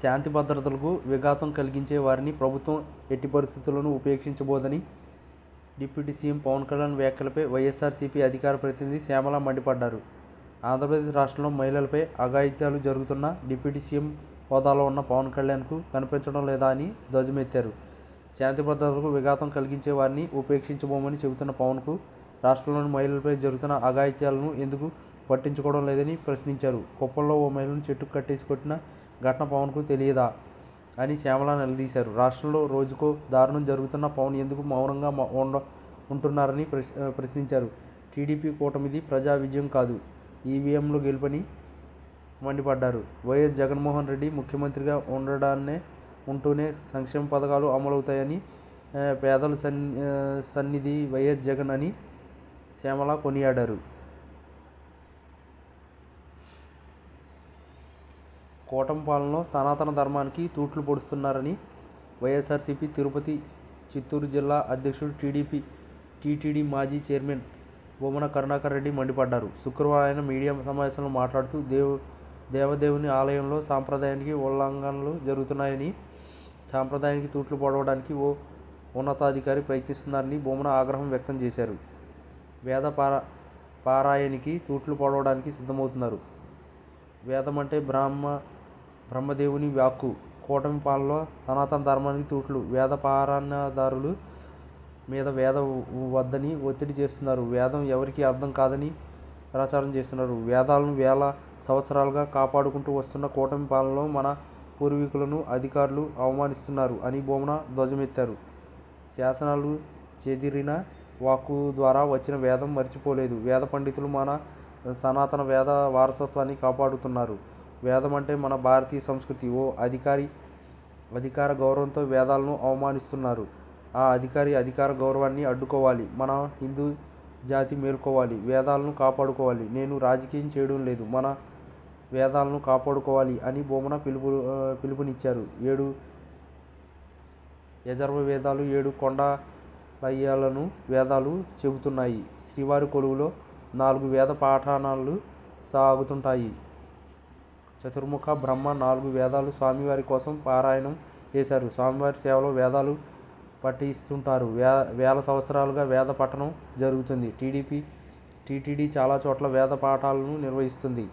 శాంతి భద్రతలకు విఘాతం కలిగించే వారిని ప్రభుత్వం ఎట్టి పరిస్థితుల్లోనూ ఉపేక్షించబోదని డిప్యూటీ సీఎం పవన్ కళ్యాణ్ వ్యాఖ్యలపై వైఎస్ఆర్సీపీ అధికార ప్రతినిధి శ్యామల మండిపడ్డారు. ఆంధ్రప్రదేశ్ రాష్ట్రంలో మహిళలపై అఘాయిత్యాలు జరుగుతున్న డిప్యూటీ సీఎం హోదాలో ఉన్న పవన్ కళ్యాణ్కు కనిపించడం లేదా అని ధ్వజమెత్తారు. శాంతి భద్రతలకు విఘాతం కలిగించే వారిని ఉపేక్షించబోమని చెబుతున్న పవన్కు రాష్ట్రంలోని మహిళలపై జరుగుతున్న అఘాయిత్యాలను ఎందుకు పట్టించుకోవడం లేదని ప్రశ్నించారు. కుప్పంలో ఓ మహిళను చెట్టుకు కట్టేసి కొట్టిన ఘటన పవన్కు తెలియదా? అని శ్యామల నిలదీశారు. రాష్ట్రంలో రోజుకో దారుణం జరుగుతున్న పవన్ ఎందుకు మౌనంగా ఉండ ఉంటున్నారని ప్రశ్- ప్రశ్నించారు. టీడీపీ కూటమిది ప్రజా విజయం కాదు. ఈవీఎంలు గెలుపని మండిపడ్డారు. వైఎస్ జగన్మోహన్ రెడ్డి ముఖ్యమంత్రిగా ఉండడాన్నే ఉంటూనే సంక్షేమ పథకాలు అమలవుతాయని పేదల సన్ సన్నిధి వైఎస్ జగన్ అని శ్యామల కొనియాడారు. కోటంపాలెంలో సనాతన ధర్మానికి తూట్లు పొడుస్తున్నారని వైఎస్ఆర్సీపీ తిరుపతి చిత్తూరు జిల్లా అధ్యక్షుడు టీడీపీ టీటీడీ మాజీ చైర్మన్ బొమ్మన కరుణాకర్ రెడ్డి మండిపడ్డారు. శుక్రవారం ఆయన మీడియా సమావేశంలో మాట్లాడుతూ దేవు దేవదేవుని ఆలయంలో సాంప్రదాయానికి ఉల్లంఘనలు జరుగుతున్నాయని సాంప్రదాయానికి తూట్లు పొడవడానికి ఓ ఉన్నతాధికారి ప్రయత్నిస్తున్నారని బొమ్మన ఆగ్రహం వ్యక్తం చేశారు. వేద పారా పారాయణకి తూట్లు పొడవడానికి సిద్ధమవుతున్నారు. వేదం అంటే బ్రహ్మదేవుని వ్యాక్కు. కూటమి పాలలో సనాతన ధర్మానికి తూట్లు వేద పారాయణదారులు మీద వేద వద్దని ఒత్తిడి చేస్తున్నారు. వేదం ఎవరికీ అర్థం కాదని ప్రచారం చేస్తున్నారు. వేదాలను వేల సంవత్సరాలుగా కాపాడుకుంటూ వస్తున్న కూటమి పాలనలో మన పూర్వీకులను అధికారులు అవమానిస్తున్నారు అని బొమ్మన ధ్వజమెత్తారు. శాసనాలు చెదిరిన వాక్కు ద్వారా వచ్చిన వేదం మర్చిపోలేదు. వేద పండితులు మన సనాతన వేద వారసత్వాన్ని కాపాడుతున్నారు. వేదం అంటే మన భారతీయ సంస్కృతి. ఓ అధికారి అధికార గౌరవంతో వేదాలను అవమానిస్తున్నారు. ఆ అధికారి అధికార గౌరవాన్ని అడ్డుకోవాలి. మన హిందూ జాతి మేల్కోవాలి. వేదాలను కాపాడుకోవాలి. నేను రాజకీయం చేయడం లేదు. మన వేదాలను కాపాడుకోవాలి అని బొమ్మన పిలుపు పిలుపునిచ్చారు. ఏడు యజర్వ వేదాలు ఏడు కొండలయ్యాలను వేదాలు చెబుతున్నాయి. శ్రీవారి కొలువులో నాలుగు వేద పాఠానాలు సాగుతుంటాయి. చతుర్ముఖ బ్రహ్మ నాలుగు వేదాలు స్వామివారి కోసం పారాయణం చేశారు. స్వామివారి సేవలో వేదాలు పఠిస్తుంటారు. వే వేల సంవత్సరాలుగా వేద పఠనం జరుగుతుంది. టీడీపీ టీటీడీ చాలా చోట్ల వేద పాఠాలను నిర్వహిస్తుంది.